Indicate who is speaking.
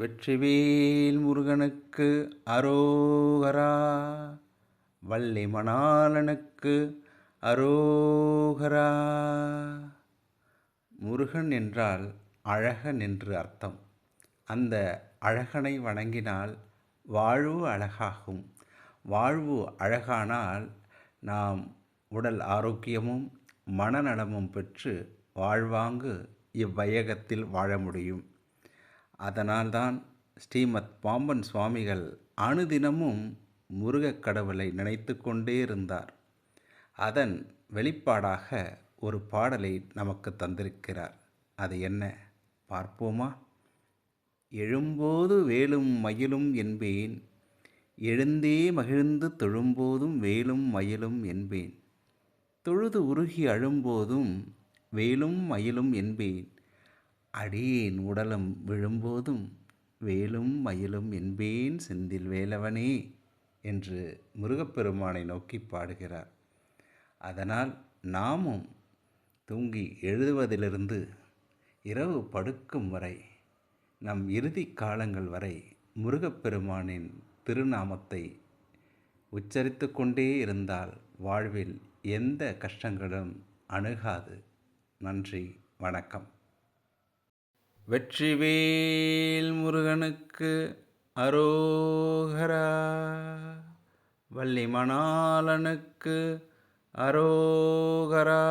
Speaker 1: வெற்றிவேல் முருகனுக்கு அரோகரா வள்ளி மணாளனுக்கு அரோகரா. முருகன் என்றால் அழகன் என்று அர்த்தம். அந்த அழகனை வணங்கினால் வாழ்வு அழகாகும். வாழ்வு அழகானால் நாம் உடல் ஆரோக்கியமும் மனநலமும் பெற்று வாழ்வாங்கு இவ்வையகத்தில் வாழ முடியும். அதனால்தான் ஸ்ரீமத் பாம்பன் சுவாமிகள் அணுதினமும் முருகக் கடவுளை நினைத்து கொண்டே இருந்தார். அதன் வெளிப்பாடாக ஒரு பாடலை நமக்கு தந்திருக்கிறார். அது என்ன? பார்ப்போமா? எழும்போது வேலும் மயிலும் என்பேன். எழுந்தே மகிழ்ந்து தொழும்போதும் வேலும் மயிலும் என்பேன். தொழுது உருகி அழும்போதும் வேலும் மயிலும் என்பேன். அடியேன் உடலம் விழும்போதும் வேலும் மயிலும் என்பேன் செந்தில் வேலவனே என்று முருகப்பெருமானை நோக்கி பாடுகிறார். அதனால் நாமும் தூங்கி எழுதுவதிலிருந்து இரவு படுக்கும் வரை நம் இறுதி காலங்கள் வரை முருகப்பெருமானின் திருநாமத்தை உச்சரித்து கொண்டே இருந்தால் வாழ்வில் எந்த கஷ்டங்களும் அணுகாது. நன்றி வணக்கம். வெற்றிவேல் முருகனுக்கு அரோகரா வள்ளி மணாளனுக்கு அரோகரா.